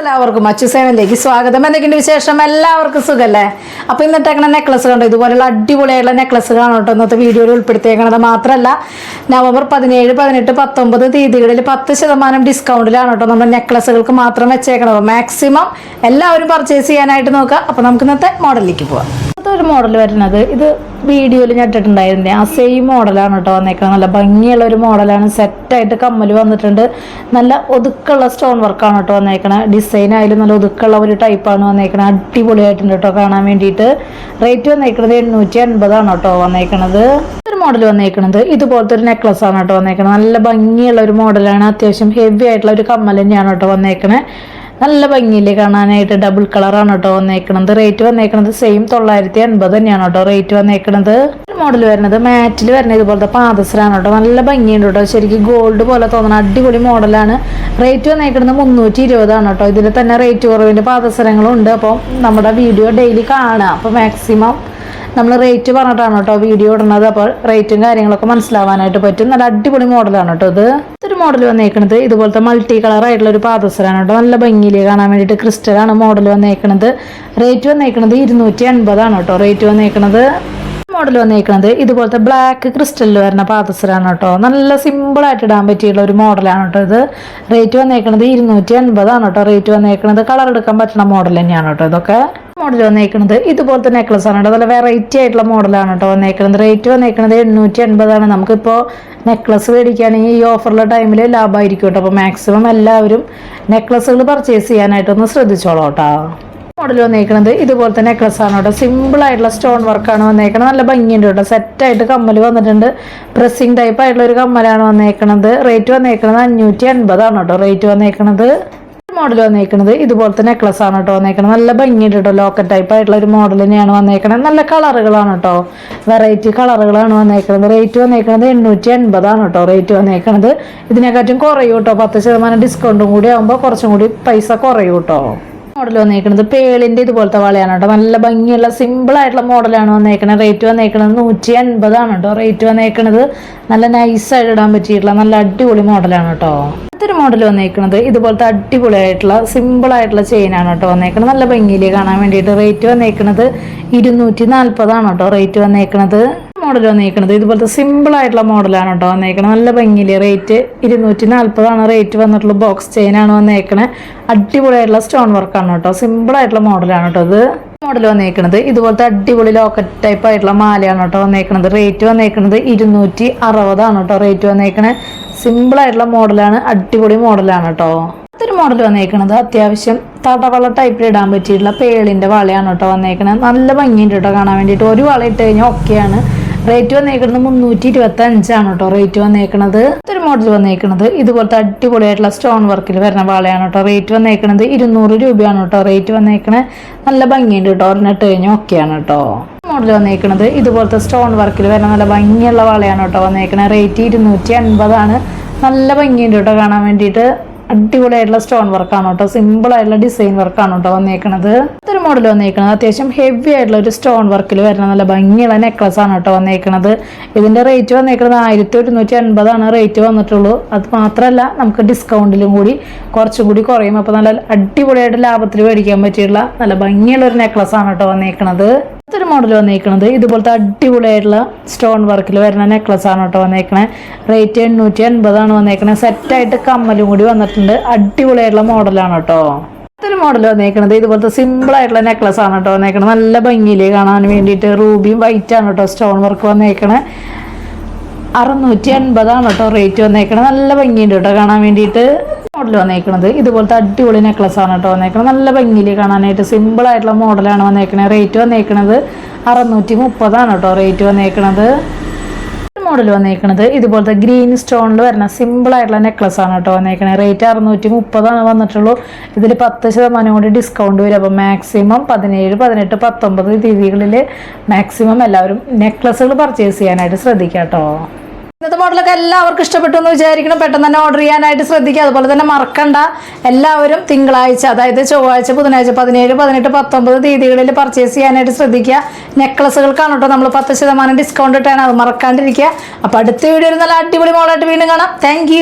എല്ലാവർക്കും അച്ചുസേനയിലേക്ക് സ്വാഗതം. എന്തൊക്കെയുണ്ട് വിശേഷം? എല്ലാവർക്കും സുഖല്ലേ? അപ്പോൾ ഇന്നിട്ടേക്കണ നെക്ലസ് കണ്ടോ? ഇതുപോലുള്ള അടിപൊളിയായിട്ടുള്ള നെക്ലസ്സുകളാണ് കേട്ടോ ഇന്നത്തെ വീഡിയോയിൽ ഉൾപ്പെടുത്തിയേക്കണത്. മാത്രമല്ല നവംബർ പതിനേഴ് പതിനെട്ട് പത്തൊമ്പത് തീയതികളിൽ പത്ത് ശതമാനം ഡിസ്കൗണ്ടിലാണ് കേട്ടോ നമ്മുടെ നെക്ലസുകൾക്ക് മാത്രം വെച്ചേക്കണത്. മാക്സിമം എല്ലാവരും പർച്ചേസ് ചെയ്യാനായിട്ട് നോക്കുക. അപ്പോൾ നമുക്ക് ഇന്നത്തെ മോഡലിലേക്ക് പോവാം. ഇന്നത്തെ ഒരു മോഡൽ വരുന്നത് ഇത് വീഡിയോയിൽ ഞാൻ ഇട്ടിട്ടുണ്ടായിരുന്നേ ആ സെയിം മോഡലാണ് കേട്ടോ വന്നേക്കുന്നത്. നല്ല ഭംഗിയുള്ള ഒരു മോഡലാണ് സെറ്റായിട്ട് കമ്മൽ വന്നിട്ടുണ്ട്. നല്ല ഒതുക്കുള്ള സ്റ്റോൺ വർക്കാണ് കേട്ടോ വന്നേക്കണത് ഡിസൈൻ ആയാലും നല്ല ഒതുക്കുള്ള ഒരു ടൈപ്പാണ് വന്നേക്കണത് അടിപൊളിയായിട്ടുണ്ട് കേട്ടോ കാണാൻ വേണ്ടിയിട്ട്. റേറ്റ് വന്നേക്കണത് എണ്ണൂറ്റി അൻപതാണ് കേട്ടോ വന്നേക്കണത് മോഡൽ വന്നേക്കണത് ഇതുപോലത്തെ ഒരു നെക്ലസ് ആണ് കേട്ടോ വന്നേക്കണത് നല്ല ഭംഗിയുള്ള ഒരു മോഡലാണ് അത്യാവശ്യം ഹെവി ആയിട്ടുള്ള ഒരു കമ്മൽ തന്നെയാണ് കേട്ടോ വന്നേക്കണത് നല്ല ഭംഗിയില്ലേ കാണാനായിട്ട്. ഡബിൾ കളറാണ് കേട്ടോ വന്നേക്കണത്. റേറ്റ് വന്നേക്കണത് സെയിം തൊള്ളായിരത്തി എൺപത് തന്നെയാണ് കേട്ടോ റേറ്റ് വന്നേക്കണത്. മോഡൽ വരുന്നത് മാറ്റിൽ വരുന്നത് ഇതുപോലത്തെ പാദസരാണ് കേട്ടോ നല്ല ഭംഗിയുണ്ട് കേട്ടോ ശരിക്കും ഗോൾഡ് പോലെ തോന്നുന്ന അടിപൊളി മോഡലാണ് റേറ്റ് വന്നേക്കുന്നത് മുന്നൂറ്റി ഇരുപതാണ് കേട്ടോ ഇതിൽ തന്നെ റേറ്റ് കുറവിന്റെ പാദസരങ്ങളും ഉണ്ട്. അപ്പോൾ നമ്മുടെ വീഡിയോ ഡെയിലി കാണുക. അപ്പോൾ മാക്സിമം നമ്മൾ റേറ്റ് പറഞ്ഞിട്ടാണ് കേട്ടോ വീഡിയോ ഇടുന്നത്. അപ്പോൾ റേറ്റും കാര്യങ്ങളൊക്കെ മനസ്സിലാവാനായിട്ട് പറ്റും. നല്ല അടിപൊളി മോഡലാണ് കേട്ടോ ഇത്. മോഡൽ വന്നേക്കണത്. ഇതുപോലത്തെ മൾട്ടി കളർ ആയിട്ടുള്ള ഒരു പാദസരാണ് കേട്ടോ. നല്ല ഭംഗിയിൽ കാണാൻ വേണ്ടിയിട്ട് ക്രിസ്റ്റലാണ് മോഡൽ വന്നേക്കണത്. റേറ്റ് വന്നേക്കണത് ഇരുന്നൂറ്റി എൺപതാണ് കേട്ടോ. റേറ്റ് വന്നേക്കണത് മോഡൽ വന്നേക്കണത്. ഇതുപോലത്തെ ബ്ലാക്ക് ക്രിസ്റ്റലിൽ വരുന്ന പാദസരാണ് കേട്ടോ. നല്ല സിമ്പിൾ ആയിട്ട് ഇടാൻ പറ്റിയുള്ള ഒരു മോഡലാണ് കേട്ടോ ഇത്. റേറ്റ് വന്നേക്കണത് ഇരുന്നൂറ്റി എൺപതാണ് കേട്ടോ. റേറ്റ് വന്നേക്കണത് കളർ എടുക്കാൻ പറ്റുന്ന മോഡൽ തന്നെയാണ് കേട്ടോ ഇതൊക്കെ. മോഡൽ വന്നേക്കുന്നത് ഇതുപോലത്തെ നെക്ലസ് ആണ് കേട്ടോ. നല്ല വെറൈറ്റി ആയിട്ടുള്ള മോഡലാണ് കേട്ടോ വന്നേക്കുന്നത് റേറ്റ് വന്നേക്കുന്നത് എണ്ണൂറ്റി എൺപതാണ് നമുക്കിപ്പോൾ നെക്ലസ് മേടിക്കുകയാണെങ്കിൽ ഈ ഓഫറിലെ ടൈമിൽ ലാഭമായിരിക്കും കേട്ടോ. അപ്പോൾ മാക്സിമം എല്ലാവരും നെക്ലസ്സുകൾ പർച്ചേസ് ചെയ്യാനായിട്ടൊന്ന് ശ്രദ്ധിച്ചോളൂ കേട്ടോ. മോഡൽ വന്നേക്കുന്നത് ഇതുപോലത്തെ നെക്ലസ് ആണ് കേട്ടോ. സിമ്പിൾ ആയിട്ടുള്ള സ്റ്റോൺ വർക്കാണ് വന്നേക്കുന്നത് നല്ല ഭംഗിയുണ്ട് കേട്ടോ. സെറ്റായിട്ട് കമ്മൽ വന്നിട്ടുണ്ട്. പ്രസ്സിങ് ടൈപ്പ് ആയിട്ടുള്ള ഒരു കമ്മലാണ് വന്നേക്കുന്നത് റേറ്റ് വന്നേക്കുന്നത് അഞ്ഞൂറ്റി എൺപതാണ് കേട്ടോ. റേറ്റ് വന്നേക്കണത് മോഡൽ വന്നേക്കണത്. ഇതുപോലത്തെ നെക്ലസ് ആണ് കേട്ടോ വന്നേക്കണത്. നല്ല ഭംഗിയുണ്ട് കേട്ടോ ലോക്കറ്റ് ടൈപ്പ് ആയിട്ടുള്ള ഒരു മോഡൽ തന്നെയാണ് വന്നേക്കുന്നത് നല്ല കളറുകളാണ് കേട്ടോ. വെറൈറ്റി കളറുകളാണ് വന്നേക്കുന്നത് റേറ്റ് വന്നേക്കുന്നത് എണ്ണൂറ്റി എൺപതാണ് കേട്ടോ റേറ്റ് വന്നേക്കുന്നത് ഇതിനെക്കാട്ടും കുറയും കേട്ടോ. പത്ത് ശതമാനം ഡിസ്കൗണ്ടും കൂടി ആകുമ്പോൾ കുറച്ചും കൂടി പൈസ കുറയും കേട്ടോ. മോഡൽ വന്നേക്കുന്നത് പേളിന്റെ ഇതുപോലത്തെ വളയാണ് കേട്ടോ. നല്ല ഭംഗിയുള്ള സിമ്പിൾ ആയിട്ടുള്ള മോഡലാണ് വന്നേക്കുന്നത് റേറ്റ് വന്നേക്കുന്നത് നൂറ്റി അൻപതാണ് കേട്ടോ. റേറ്റ് വന്നേക്കുന്നത് നല്ല നൈസായിട്ട് ഇടാൻ പറ്റിയിട്ടുള്ള നല്ല അടിപൊളി മോഡലാണ് കേട്ടോ. മോഡൽ വന്നേക്കുന്നത് ഇതുപോലത്തെ അടിപൊളിയായിട്ടുള്ള ചെയിൻ ആണ് കേട്ടോ വന്നേക്കുന്നത് നല്ല ഭംഗിയിൽ കാണാൻ വേണ്ടിയിട്ട് റേറ്റ് വന്നേക്കുന്നത് ഇരുന്നൂറ്റി നാൽപ്പതാണ് കേട്ടോ റേറ്റ് വന്നേക്കുന്നത് മോഡൽ വന്നേക്കുന്നത് ഇതുപോലത്തെ സിമ്പിൾ ആയിട്ടുള്ള മോഡലാണ് കേട്ടോ വന്നേക്കുന്നത് നല്ല ഭംഗിയിൽ റേറ്റ് ഇരുന്നൂറ്റി നാൽപ്പതാണ് റേറ്റ് വന്നിട്ടുള്ള ബോക്സ് ചെയിൻ ചെയിനാണ് വന്നേക്കണത്. അടിപൊളിയായിട്ടുള്ള സ്റ്റോൺ വർക്കാണ് കേട്ടോ. സിമ്പിൾ ആയിട്ടുള്ള മോഡലാണ് കേട്ടോ ഇത്. മോഡൽ വന്നേക്കുന്നത് ഇതുപോലത്തെ അടിപൊളി ലോക്കറ്റ് ടൈപ്പ് ആയിട്ടുള്ള മാലയാണ് കേട്ടോ വന്നേക്കുന്നത് റേറ്റ് വന്നേക്കുന്നത് ഇരുന്നൂറ്റി അറുപതാണ് കേട്ടോ റേറ്റ് വന്നേക്കണേ. സിമ്പിൾ ആയിട്ടുള്ള മോഡലാണ് അടിപൊളി മോഡലാണ് കേട്ടോ. അടുത്തൊരു മോഡൽ വന്നേക്കുന്നത് അത്യാവശ്യം തടവള ടൈപ്പിൽ ഇടാൻ പറ്റിയിട്ടുള്ള പേളിന്റെ വളയാണ് കേട്ടോ വന്നേക്കുന്നത് നല്ല ഭംഗിയുണ്ട് കേട്ടോ കാണാൻ വേണ്ടിയിട്ട്. ഒരു വള ഇട്ട് കഴിഞ്ഞാൽ ഓക്കെയാണ് റേറ്റ് വന്നേക്കുന്നത് മുന്നൂറ്റി ഇരുപത്തി അഞ്ചാണ് കേട്ടോ റേറ്റ് വന്നേക്കുന്നത് ഒരു മോഡൽ വന്നേക്കുന്നത് ഇതുപോലത്തെ അടിപൊളിയായിട്ടുള്ള സ്റ്റോൺ വർക്കിൽ വരുന്ന വളയാണ് കേട്ടോ റേറ്റ് വന്നേക്കുന്നത് ഇരുന്നൂറ് രൂപയാണ് കേട്ടോ റേറ്റ് വന്നേക്കണേ നല്ല ഭംഗിയുണ്ട് കേട്ടോ ഒരെണ്ണിട്ട് കഴിഞ്ഞാൽ ഓക്കെയാണ് കേട്ടോ മോഡൽ വന്നേക്കുന്നത് ഇതുപോലത്തെ സ്റ്റോൺ വർക്കിൽ വരുന്ന നല്ല ഭംഗിയുള്ള വളയാണ് കേട്ടോ വന്നേക്കണേ. റേറ്റ് ഇരുന്നൂറ്റി അൻപതാണ് നല്ല ഭംഗിയുണ്ട് കേട്ടോ കാണാൻ വേണ്ടിയിട്ട്. അടിപൊളിയായിട്ടുള്ള സ്റ്റോൺ വർക്കാണ് കേട്ടോ സിമ്പിൾ ആയിട്ടുള്ള ഡിസൈൻ വർക്കാണ് കേട്ടോ വന്നേക്കണത്. ഇതൊരു മോഡൽ വന്നേക്കുന്നത് അത്യാവശ്യം ഹെവി ആയിട്ടുള്ള ഒരു സ്റ്റോൺ വർക്കിൽ വരുന്ന നല്ല ഭംഗിയുള്ള നെക്ലസ് ആണ് കേട്ടോ വന്നേക്കുന്നത് ഇതിന്റെ റേറ്റ് വന്നേക്കുന്നത് ആയിരത്തി ഒരുന്നൂറ്റി അൻപതാണ് റേറ്റ് വന്നിട്ടുള്ളൂ. അത് മാത്രമല്ല നമുക്ക് ഡിസ്കൗണ്ടിലും കൂടി കുറച്ചും കൂടി കുറയും. അപ്പോൾ നല്ല അടിപൊളിയായിട്ട് ലാഭത്തിൽ മേടിക്കാൻ പറ്റിയുള്ള നല്ല ഭംഗിയുള്ള ഒരു നെക്ലസ് ആണ് കേട്ടോ വന്നേക്കുന്നത് ഒരു മോഡൽ വന്നേക്കുന്നത് ഇതുപോലത്തെ അടിപൊളിയായിട്ടുള്ള സ്റ്റോൺ വർക്കിൽ വരുന്ന നെക്ലസ് ആണ് കേട്ടോ വന്നേക്കണേ. റേറ്റ് എണ്ണൂറ്റി അൻപതാണ് വന്നേക്കണേ. സെറ്റായിട്ട് കമ്മലും കൂടി വന്നിട്ടുണ്ട്. അടിപൊളിയായിട്ടുള്ള മോഡലാണ് കേട്ടോ. മോഡൽ വന്നേക്കണത്. ഇതുപോലത്തെ സിമ്പിൾ ആയിട്ടുള്ള നെക്ലസ് ആണ് കേട്ടോ വന്നേക്കണത്. നല്ല ഭംഗിയിൽ കാണാൻ വേണ്ടിയിട്ട് റൂബിയും വൈറ്റ് ആണ് കേട്ടോ സ്റ്റോൺ വർക്ക് വന്നേക്കണേ. അറുന്നൂറ്റി അൻപതാണ് കേട്ടോ റേറ്റ് വന്നേക്കണത്. നല്ല ഭംഗിയുണ്ട് കേട്ടോ കാണാൻ വേണ്ടിയിട്ട്. മോഡൽ വന്നേക്കണത്. ഇതുപോലത്തെ അടിപൊളി നെക്ലസ് ആണ് കേട്ടോ വന്നേക്കണത്. നല്ല ഭംഗിയിൽ കാണാനായിട്ട് സിമ്പിൾ ആയിട്ടുള്ള മോഡലാണ് വന്നേക്കണത് റേറ്റ് വന്നേക്കണത് അറുന്നൂറ്റി മുപ്പതാണ് കേട്ടോ റേറ്റ് വന്നേക്കണത്. മോഡൽ വന്നേക്കണത്. ഇതുപോലത്തെ ഗ്രീൻ സ്റ്റോണിൽ വരുന്ന സിമ്പിൾ ആയിട്ടുള്ള നെക്ലസ് ആണ് കേട്ടോ വന്നേക്കണത്. റേറ്റ് അറുന്നൂറ്റി മുപ്പതാണ് വന്നിട്ടുള്ളൂ. ഇതിൽ പത്ത് ശതമാനം കൂടി ഡിസ്കൗണ്ട് വരും. അപ്പോൾ മാക്സിമം പതിനേഴ് പതിനെട്ട് പത്തൊമ്പത് തീയതികളിൽ മാക്സിമം എല്ലാവരും നെക്ലസ്സുകൾ പർച്ചേസ് ചെയ്യാനായിട്ട് ശ്രദ്ധിക്കാം കേട്ടോ ഇന്നത്തെ മോഡലൊക്കെ എല്ലാവർക്കും ഇഷ്ടപ്പെട്ടു എന്ന് വിചാരിക്കണം. പെട്ടെന്ന് തന്നെ ഓർഡർ ചെയ്യാനായിട്ട് ശ്രദ്ധിക്കുക. അതുപോലെ തന്നെ മറക്കണ്ട. എല്ലാവരും തിങ്കളാഴ്ച അതായത് ചൊവ്വാഴ്ച ബുധനാഴ്ച പതിനേഴ് പതിനെട്ട് പത്തൊമ്പത് തീയതികളിൽ പർച്ചേസ് ചെയ്യാനായിട്ട് ശ്രദ്ധിക്കുക. നെക്ലസുകൾക്കാണ് കേട്ടോ നമ്മൾ പത്ത് ശതമാനം ഡിസ്കൗണ്ട് ഇട്ടാണ്. അത് മറക്കാണ്ടിരിക്കുക. അപ്പോൾ അടുത്ത വീഡിയോയിൽ നല്ല അടിപൊളി മോളായിട്ട് വീണ്ടും കാണാം. താങ്ക്